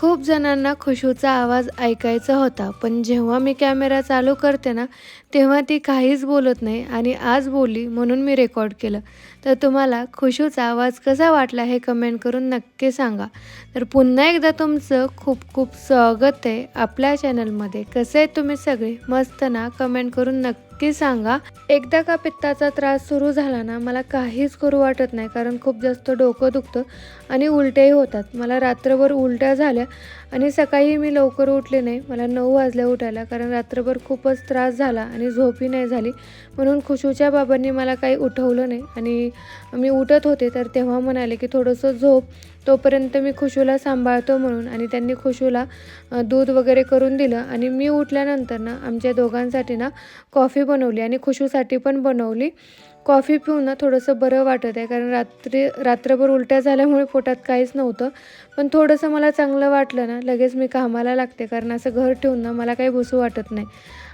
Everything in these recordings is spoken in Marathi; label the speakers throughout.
Speaker 1: खूप जणांना खुशूचा आवाज ऐकायचा होता पण जेव्हा मी कॅमेरा चालू करते ना तेव्हा ती काहीच बोलत नाही आणि आज बोलली म्हणून मी रेकॉर्ड केलं. तर तुम्हाला खुशूचा आवाज कसा वाटला हे कमेंट करून नक्की सांगा. तर पुन्हा एकदा तुमचं खूप खूप स्वागत आहे आपल्या चॅनलमध्ये. कसे आहे तुम्ही सगळे? मस्त ना? कमेंट करून नक्की सांगा. एकदा का पित्ताचा त्रास सुरू झाला ना मला काहीच करू वाटत नाही कारण खूप जास्त डोकं दुखतं आणि उलट्याही होतात. मला रात्रभर उलट्या झाल्या आणि सकाळी मी लवकर उठले नाही. मला नऊ वाजल्या उठायला कारण रात्रभर खूपच त्रास झाला आणि झोपही नाही झाली. म्हणून खुशूच्या बाबांनी मला काही उठवलं नाही. आणि मी उठत होते तर तेव्हा म्हणाले की थोडंसं झोप. तोपर्यंत मी खुशूला सांभाळतो म्हणून आणि त्यांनी खुशूला दूध वगैरे करून दिलं. आणि मी उठल्यानंतर ना आमच्या दोघांसाठी ना कॉफी बनवली आणि खुशूसाठी पण बनवली. कॉफी पिऊन ना थोडंसं बरं वाटत आहे. कारण रात्री रात्रभर उलट्या झाल्यामुळे पोटात काहीच नव्हतं. पण थोडंसं मला चांगलं वाटलं ना लगेच मी कामाला लागते. कारण असं घर ठेवून ना मला काही बसू वाटत नाही.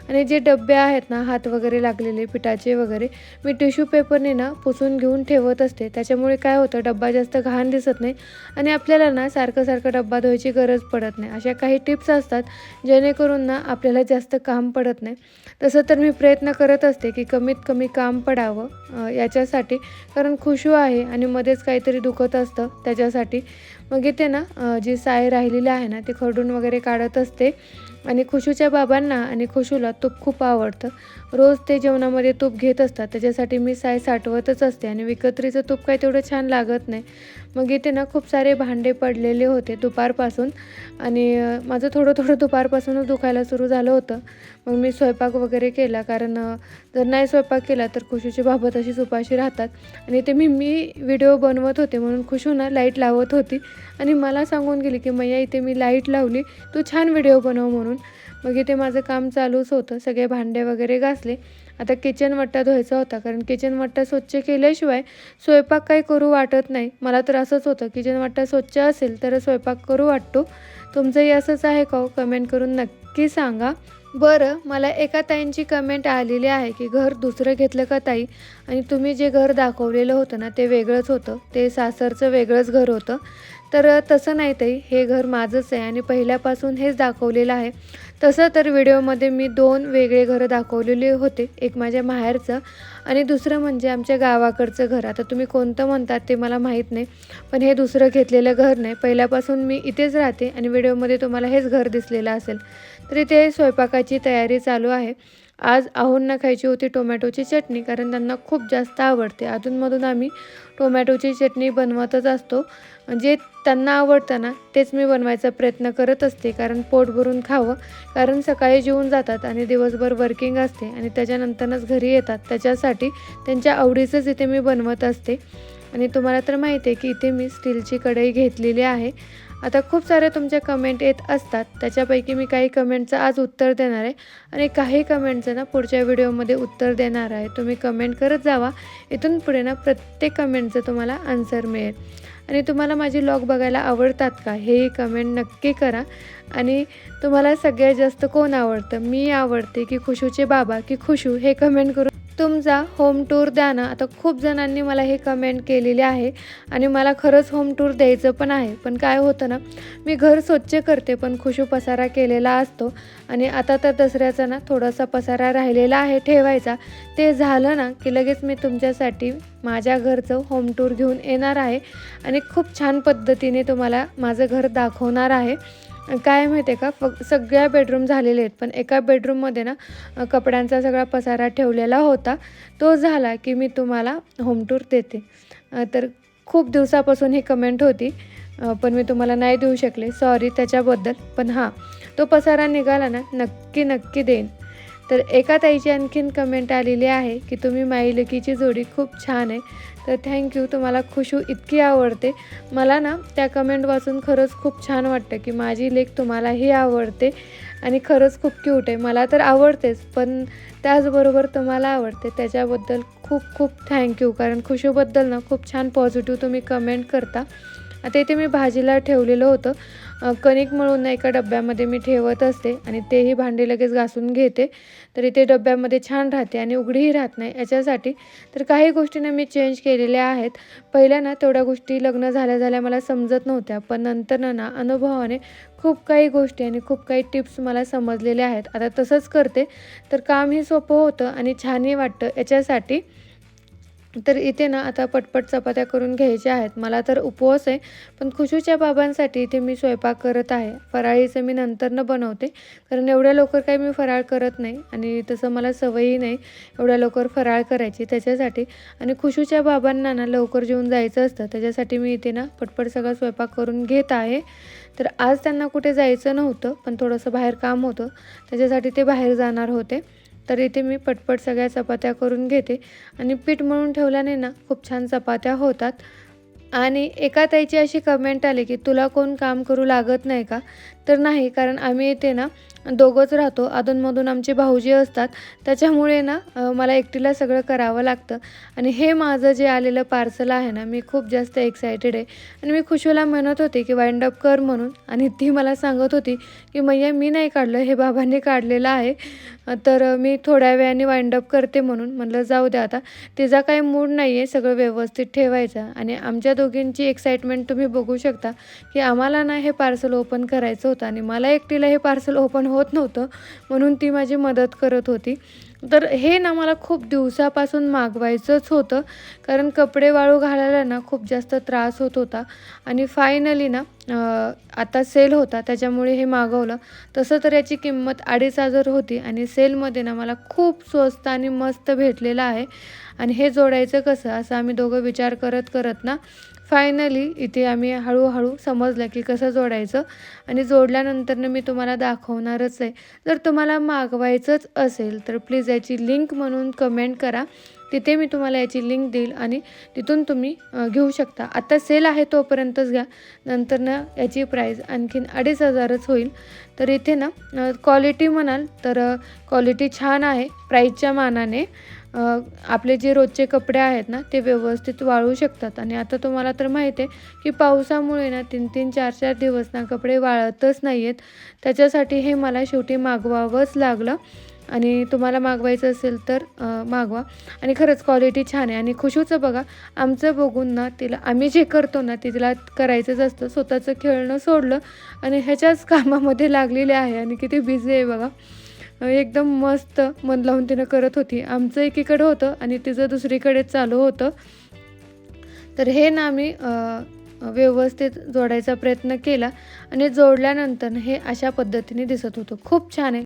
Speaker 1: आणि जे डबे आहेत ना हात वगैरे लागलेले पिठाचे वगैरे मी टिश्यू पेपरने ना पुसून घेऊन ठेवत असते. त्याच्यामुळे काय होतं डब्बा जास्त घाण दिसत नाही आणि आपल्याला ना सारखं सारखं डब्बा धुवायची गरज पडत नाही. अशा काही टिप्स असतात जेणेकरून ना आपल्याला जास्त काम पडत नाही. तसं तर मी प्रयत्न करत असते की कमीत कमी काम पडावं याच्यासाठी. कारण खुशू आहे आणि मध्येच काहीतरी दुखत असतं त्याच्यासाठी. मग इथे ना जी साय राहिलेली आहे ना ती खरडून वगैरे काढत असते. आणि खुशूच्या बाबांना आणि खुशूला तूप खूप आवडतं. रोज ते जेवणामध्ये तूप घेत असतात. त्याच्यासाठी मी साय साठवतच असते आणि विकत्रीचं तूप काही तेवढं छान लागत नाही. मग इथे ना खूप सारे भांडे पडलेले होते दुपारपासून आणि माझं थोडं थोडं दुपारपासूनच दुखायला सुरू झालं होतं. मग मी स्वयंपाक वगैरे केला कारण जर नाही स्वयंपाक केला तर खुशूची बाबा तशीच उपाशी राहतात. आणि ते मी मी व्हिडिओ बनवत होते म्हणून खुशूना लाइट लावत होती. आणि मला सांगून गेली की मैया इथे मी लाइट लावली. तू छान व्हिडिओ बनव म्हणून. मग इथे माझं काम चालूच होतं. सगळे भांडे वगैरे घासले. आता किचन वट्टा धुवायचा होता. कारण किचन वट्टा स्वच्छ केल्याशिवाय स्वयंपाक काही करू वाटत नाही. मला तर असंच होतं. किचन वट्टा स्वच्छ असेल तर स्वयंपाक करू वाटतो. तुमचंही असंच आहे का हो? कमेंट करून नक्की सांगा. बरं मला एका ताईंची कमेंट आलेली आहे की घर दुसरं घेतलं का ताई? आणि तुम्ही जे घर दाखवलेलं होतं ना ते वेगळंच होतं. ते सासरचं वेगळंच घर होतं. तर तसं नाही ताई हे घर माझंच आहे आणि पहिल्यापासून हेच दाखवलेलं आहे. तसं तर व्हिडिओमध्ये मी दोन वेगळे घरं दाखवलेले होते एक माझ्या माहेरचं आणि दुसरं म्हणजे आमच्या गावाकडचं घर. आता तुम्ही कोणतं म्हणतात ते मला माहीत नाही पण हे दुसरं घेतलेलं घर नाही. पहिल्यापासून मी इथेच राहते आणि व्हिडिओमध्ये तुम्हाला हेच घर दिसलेलं असेल. तर इथे स्वयंपाकाची तयारी चालू आहे. आज आहोंना खायची होती टोमॅटोची चटणी कारण त्यांना खूप जास्त आवडते. अधूनमधून आम्ही टोमॅटोची चटणी बनवतच असतो. जे त्यांना आवडतं ना तेच मी बनवायचा प्रयत्न करत असते कारण पोट भरून खावं. कारण सकाळी जेवून जातात आणि दिवसभर वर्किंग असते आणि त्याच्यानंतरच घरी येतात. त्याच्यासाठी त्यांच्या आवडीचंच इथे मी बनवत असते. आणि तुम्हाला तर माहिती आहे की इथे मी स्टीलची कढई घेतलेली आहे. आता खूप साऱ्या तुमच्या कमेंट येत असतात. त्याच्यापैकी मी काही कमेंटचं आज उत्तर देणार आहे. आणि काही कमेंटचं ना पुढच्या व्हिडिओमध्ये उत्तर देणार आहे. तुम्ही कमेंट करत जावा. इथून पुढे ना प्रत्येक कमेंटचं तुम्हाला आन्सर मिळेल. आणि तुम्हाला माझी लॉग बघायला आवडतात का? हेही कमेंट नक्की करा. आणि तुम्हाला सगळ्यात जास्त कोण आवडतं? मी आवडते की खुशूचे बाबा की खुशू? हे कमेंट करून तुमचा होम टूर द्या ना. आता खूप जणांनी मला हे कमेंट केलेले आहे आणि मला खरंच होम टूर द्यायचं पण आहे. पण काय होतं ना मी घर स्वच्छ करते पण खुशू पसारा केलेला असतो. आणि आता तर दसऱ्याचा ना थोडासा पसारा राहिलेला आहे ठेवायचा. ते झालं ना की लगेच मी तुमच्यासाठी माझ्या घरचं होम टूर घेऊन येणार आहे. आणि खूप छान पद्धतीने तुम्हाला माझं घर दाखवणार आहे. काय माहिती आहे का? फक्त सगळ्या बेडरूम झालेले आहेत. पण एका बेडरूममध्ये ना कपड्यांचा सगळा पसारा ठेवलेला होता. तो झाला की मी तुम्हाला होम टूर देते. तर खूप दिवसापासून ही कमेंट होती. पण मी तुम्हाला नाही देऊ शकले. सॉरी त्याच्याबद्दल. पण हां तो पसारा निघाला ना नक्की नक्की देईन. तर एका ताईची आणखीन कमेंट आलेली आहे की तुम्ही माई लकीची जोडी खूप छान आहे. तर थँक्यू तुम्हाला खुशू इतकी आवडते. मला ना त्या कमेंट वाचून खरंच खूप छान वाटतं की माझी लेख तुम्हालाही आवडते आणि खरंच खूप क्यूट आहे. मला तर आवडतेच पण त्याचबरोबर तुम्हाला आवडते. त्याच्याबद्दल खूप खूप थँक्यू कारण खुशूबद्दल ना खूप छान पॉझिटिव्ह तुम्ही कमेंट करता. आता इथे मी भाजीला ठेवलेलं होतं. कणिक मळून एका डब्यामध्ये मी ठेवत असते आणि तेही भांडे लगेच घासून घेते. तरी ते डब्यामध्ये छान राहते आणि उघडीही राहत नाही. याच्यासाठी तर काही गोष्टींना मी चेंज केलेल्या आहेत. पहिल्या ना तेवढ्या गोष्टी लग्न झाल्या झाल्या मला समजत नव्हत्या. पण नंतर ना अनुभवाने खूप काही गोष्टी आणि खूप काही टिप्स मला समजलेल्या आहेत. आता तसंच करते. तर कामही सोपं होतं आणि छानही वाटतं. याच्यासाठी तर इथे ना आता पटपट चपात्या करून घ्यायच्या आहेत. मला तर उपवास आहे पण खुशूच्या बाबांसाठी इथे मी स्वयंपाक करत आहे. फराळीचं मी नंतरनं बनवते कारण एवढ्या लवकर काही मी फराळ करत नाही आणि तसं मला सवयही नाही एवढ्या लवकर फराळ करायची त्याच्यासाठी. आणि खुशूच्या बाबांना ना लवकर जेवून जायचं असतं त्याच्यासाठी मी इथे ना पटपट सगळा स्वयंपाक करून घेत आहे. तर आज त्यांना कुठे जायचं नव्हतं पण थोडंसं बाहेर काम होतं त्याच्यासाठी ते बाहेर जाणार होते. तर इथे मी पटपट सगळ्या चपात्या करून घेते. आणि पीठ मळून ठेवल्याने ना खूप छान चपात्या होतात. आणि एका ताईची अशी कमेंट आली की तुला कोण काम करू लागत नाही का? तर नाही कारण आम्ही येते ना दोघंच राहतो. अधूनमधून आमचे भाऊजी असतात. त्याच्यामुळे ना मला एकटीला सगळं करावं लागतं. आणि हे माझं जे आलेलं पार्सल आहे ना मी खूप जास्त एक्सायटेड आहे. आणि मी खुशीला म्हणत होते की वाइंड अप कर म्हणून. आणि ती मला सांगत होती की मैया मी नाही काढलं हे बाबांनी काढलेलं आहे. तर मी थोड्या वेळाने वाइंड अप करते म्हणून. म्हणलं जाऊ द्या आता. तिचा काही मूड नाही आहे सगळं व्यवस्थित ठेवायचा. आणि आमच्या दोघींची एक्साइटमेंट तुम्ही बघू शकता की आम्हाला ना हे पार्सल ओपन करायचं होता आणि मला एकटीला हे पार्सल ओपन होत नव्हतं म्हणून ती माझी मदत करत होती. तर हे ना मला खूप दिवसापासून मागवायचंच होतं कारण कपडे वाळू घालायला ना खूप जास्त त्रास होत होता. आणि फायनली ना आता सेल होता त्याच्यामुळे हे मागवलं. तसं तर याची किंमत अडीच हजार होती आणि सेलमध्ये ना मला खूप स्वस्त आणि मस्त भेटलेलं आहे. आणि हे जोडायचं कसं असं आम्ही दोघं विचार करत करत ना फायनली इथे आम्ही हळूहळू समजलं की कसं जोडायचं आणि जोडल्यानंतरनं मी तुम्हाला दाखवणारच आहे. जर तुम्हाला मागवायचंच असेल तर प्लीज याची लिंक म्हणून कमेंट करा. तिथे मी तुम्हाला याची लिंक देईल आणि तिथून तुम्ही घेऊ शकता. आत्ता सेल आहे तोपर्यंतच घ्या. नंतर ना याची प्राईस आणखीन अडीच हजारच होईल. तर इथे ना क्वालिटी म्हणाल तर क्वालिटी छान आहे. प्राईजच्या मानाने. आपले जे रोजचे कपडे आहेत ना ते व्यवस्थित वाळू शकतात. आणि आता तुम्हाला तर माहीत आहे की पावसामुळे ना तीन तीन चार चार दिवस ना कपडे वाळतच नाही आहेत त्याच्यासाठी हे मला शेवटी मागवावंच लागलं. आणि तुम्हाला मागवायचं असेल तर मागवा. आणि खरंच क्वालिटी छान आहे. आणि खुशूचं बघा आमचं बघून ना तिला आम्ही जे करतो ना ते तिला करायचंच असतं. स्वतःचं खेळणं सोडलं. आणि ह्याच्याच कामामध्ये लागलेले आहे. आणि किती बिझी आहे बघा. एकदम मस्त मन लावून तिनं करत होती. आमचं एकीकडं होतं आणि तिचं दुसरीकडे चालू होतं. तर हे ना आम्ही व्यवस्थित जोडायचा प्रयत्न केला आणि जोडल्यानंतर हे अशा पद्धतीने दिसत होतं. खूप छान आहे.